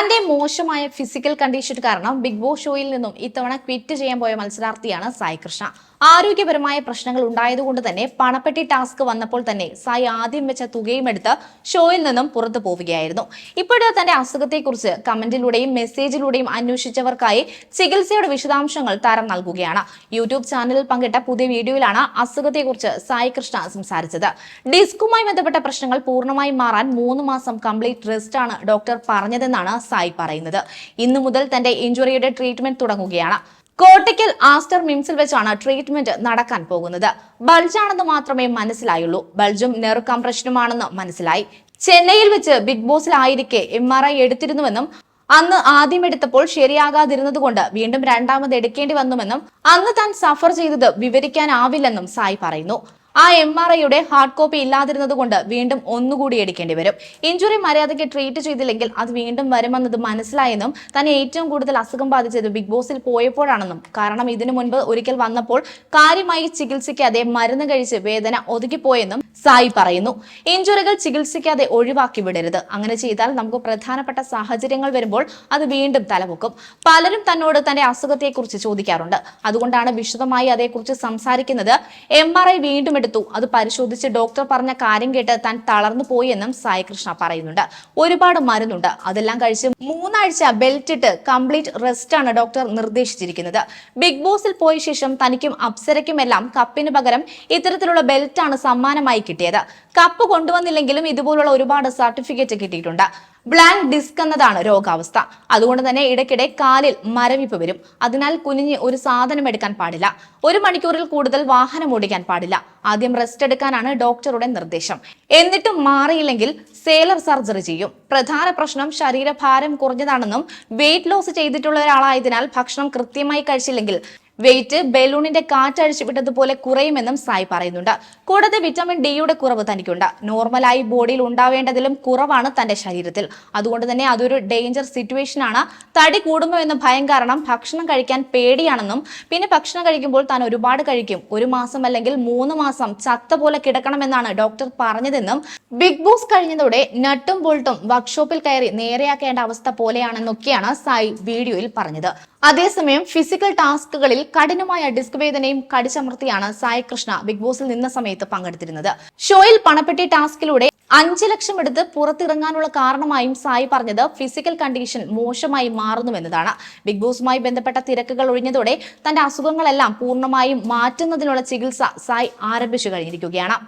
തന്റെ മോശമായ physical condition കാരണം ബിഗ് ബോസ് ഷോയിൽ നിന്നും ഇത്തവണ ക്വിറ്റ് ചെയ്യാൻ പോയ മത്സരാർത്ഥിയാണ് സായി കൃഷ്ണ. ആരോഗ്യപരമായ പ്രശ്നങ്ങൾ ഉണ്ടായതുകൊണ്ട് തന്നെ പണപ്പെട്ടി ടാസ്ക് വന്നപ്പോൾ തന്നെ സായി ആദ്യം വെച്ച തുകയും എടുത്ത് ഷോയിൽ നിന്നും പുറത്തു പോവുകയായിരുന്നു. ഇപ്പോഴത്തെ തന്റെ അസുഖത്തെക്കുറിച്ച് കമന്റിലൂടെയും മെസ്സേജിലൂടെയും അന്വേഷിച്ചവർക്കായി ചികിത്സയുടെ വിശദാംശങ്ങൾ താരം നൽകുകയാണ്. യൂട്യൂബ് ചാനലിൽ പങ്കിട്ട പുതിയ വീഡിയോയിലാണ് അസുഖത്തെക്കുറിച്ച് സായി കൃഷ്ണ സംസാരിച്ചത്. ഡിസ്കുമായി ബന്ധപ്പെട്ട പ്രശ്നങ്ങൾ പൂർണമായി മാറാൻ മൂന്ന് മാസം കംപ്ലീറ്റ് റെസ്റ്റ് ആണ് ഡോക്ടർ പറഞ്ഞതെന്നാണ് സായി പറയുന്നത്. ഇന്നു മുതൽ തന്റെ ഇഞ്ചുറിയുടെ ട്രീറ്റ്മെന്റ് തുടങ്ങുകയാണ്. കോട്ടയ്ക്കൽ ആസ്റ്റർ മിംസിൽ വെച്ചാണ് ട്രീറ്റ്മെന്റ് നടക്കാൻ പോകുന്നത്. ബൾജാണെന്ന് മാത്രമേ മനസ്സിലായുള്ളൂ. ബൾജും നെറു കംപ്രഷനുമാണെന്ന് മനസ്സിലായി. ചെന്നൈയിൽ വെച്ച് ബിഗ് ബോസിലായിരിക്കെ എം ആർ ഐ എടുത്തിരുന്നുവെന്നും അന്ന് ആദ്യം എടുത്തപ്പോൾ ശരിയാകാതിരുന്നതുകൊണ്ട് വീണ്ടും രണ്ടാമത് എടുക്കേണ്ടി വന്നുവെന്നും അന്ന് താൻ സഫർ ചെയ്തത് വിവരിക്കാനാവില്ലെന്നും സായി പറയുന്നു. ആ എം ആർ ഐയുടെ ഹാർഡ് കോപ്പി ഇല്ലാതിരുന്നത് കൊണ്ട് വീണ്ടും ഒന്നുകൂടി എടുക്കേണ്ടി വരും. ഇഞ്ചുറി മര്യാദയ്ക്ക് ട്രീറ്റ് ചെയ്തില്ലെങ്കിൽ അത് വീണ്ടും വരുമെന്നത് മനസ്സിലായെന്നും തന്നെ ഏറ്റവും കൂടുതൽ അസുഖം ബാധിച്ചത് ബിഗ് ബോസിൽ പോയപ്പോഴാണെന്നും കാരണം ഇതിനു മുൻപ് ഒരിക്കൽ വന്നപ്പോൾ കാര്യമായി ചികിത്സിക്കാതെ മരുന്ന് കഴിച്ച് വേദന ഒതുക്കിപ്പോയെന്നും സായി പറയുന്നു. ഇഞ്ചുറികൾ ചികിത്സിക്കാതെ ഒഴിവാക്കി വിടരുത്. അങ്ങനെ ചെയ്താൽ നമുക്ക് പ്രധാനപ്പെട്ട സാഹചര്യങ്ങൾ വരുമ്പോൾ അത് വീണ്ടും തലപൊക്കും. പലരും തന്നോട് തന്റെ അസുഖത്തെക്കുറിച്ച് ചോദിക്കാറുണ്ട്. അതുകൊണ്ടാണ് വിശദമായി അതേക്കുറിച്ച് സംസാരിക്കുന്നത്. എം ആർ ഐ വീണ്ടും എടുത്തു അത് പരിശോധിച്ച് ഡോക്ടർ പറഞ്ഞ കാര്യം കേട്ട് താൻ തളർന്നു പോയി എന്നും സായി കൃഷ്ണ പറയുന്നുണ്ട്. ഒരുപാട് മരുന്നുണ്ട്. അതെല്ലാം കഴിച്ച് മൂന്നാഴ്ച ബെൽറ്റ് ഇട്ട് കംപ്ലീറ്റ് റെസ്റ്റ് ആണ് ഡോക്ടർ നിർദ്ദേശിച്ചിരിക്കുന്നത്. ബിഗ് ബോസിൽ പോയ ശേഷം തനിക്കും അപ്സരയ്ക്കുമെല്ലാം കപ്പിന് പകരം ഇത്തരത്തിലുള്ള ബെൽറ്റ് ആണ് സമ്മാനമായി കിട്ടിയത്. കപ്പ് കൊണ്ടുവന്നില്ലെങ്കിലും ഇതുപോലുള്ള ഒരുപാട് സർട്ടിഫിക്കറ്റ് കിട്ടിയിട്ടുണ്ട്. ബ്ലാങ്ക് ഡിസ്ക് എന്നതാണ് രോഗാവസ്ഥ. അതുകൊണ്ട് തന്നെ ഇടയ്ക്കിടെ കാലിൽ മരവിപ്പ് വരും. അതിനാൽ കുനിഞ്ഞ് ഒരു സാധനം എടുക്കാൻ പാടില്ല. ഒരു മണിക്കൂറിൽ കൂടുതൽ വാഹനം ഓടിക്കാൻ പാടില്ല. ആദ്യം റെസ്റ്റ് എടുക്കാനാണ് ഡോക്ടറുടെ നിർദ്ദേശം. എന്നിട്ടും മാറിയില്ലെങ്കിൽ സേലർ സർജറി ചെയ്യും. പ്രധാന പ്രശ്നം ശരീരഭാരം കുറഞ്ഞതാണെന്നും വെയിറ്റ് ലോസ് ചെയ്തിട്ടുള്ള ഒരാളായതിനാൽ ഭക്ഷണം കൃത്യമായി കഴിച്ചില്ലെങ്കിൽ വെയിറ്റ് ബലൂണിന്റെ കാറ്റഴിച്ചു വിട്ടതുപോലെ കുറയുമെന്നും സായി പറയുന്നുണ്ട്. കൂടാതെ വിറ്റമിൻ ഡിയുടെ കുറവ് തനിക്കുണ്ട്. നോർമലായി ബോഡിയിൽ ഉണ്ടാവേണ്ടതിലും കുറവാണ് തന്റെ ശരീരത്തിൽ. അതുകൊണ്ട് തന്നെ അതൊരു ഡേഞ്ചർ സിറ്റുവേഷൻ ആണ് തടി കൂടുമോ എന്ന ഭയം കാരണം ഭക്ഷണം കഴിക്കാൻ പേടിയാണെന്നും പിന്നെ ഭക്ഷണം കഴിക്കുമ്പോൾ താൻ ഒരുപാട് കഴിക്കും. ഒരു മാസം അല്ലെങ്കിൽ മൂന്ന് മാസം ചത്ത പോലെ കിടക്കണമെന്നാണ് ഡോക്ടർ പറഞ്ഞതെന്നും ബിഗ് ബോസ് കഴിഞ്ഞതോടെ നട്ടും ബോൾട്ടും വർക്ക്ഷോപ്പിൽ കയറി നേരെയാക്കേണ്ട അവസ്ഥ പോലെയാണെന്നൊക്കെയാണ് സായി വീഡിയോയിൽ പറഞ്ഞത്. അതേസമയം ഫിസിക്കൽ ടാസ്കുകളിൽ കഠിനമായ ഡിസ്ക് വേദനയും കടിച്ചമർത്തിയാണ് സായി കൃഷ്ണ ബിഗ് ബോസിൽ നിന്ന സമയത്ത് പങ്കെടുത്തിരുന്നത്. ഷോയിൽ പണപ്പെട്ടി ടാസ്കിലൂടെ അഞ്ചു ലക്ഷം എടുത്ത് പുറത്തിറങ്ങാനുള്ള കാരണമായും സായി പറഞ്ഞത് ഫിസിക്കൽ കണ്ടീഷൻ മോശമായി മാറുന്നുവെന്നതാണ്. ബിഗ് ബോസുമായി ബന്ധപ്പെട്ട തിരക്കുകൾ ഒഴിഞ്ഞതോടെ തന്റെ അസുഖങ്ങളെല്ലാം പൂർണമായും മാറ്റുന്നതിനുള്ള ചികിത്സ സായി ആരംഭിച്ചു കഴിഞ്ഞിരിക്കുകയാണ്.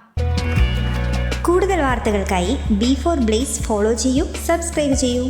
കൂടുതൽ വാർത്തകൾക്കായി ബി ഫോർ ബ്ലേസ് ഫോളോ ചെയ്യൂ സബ്സ്ക്രൈബ് ചെയ്യൂ.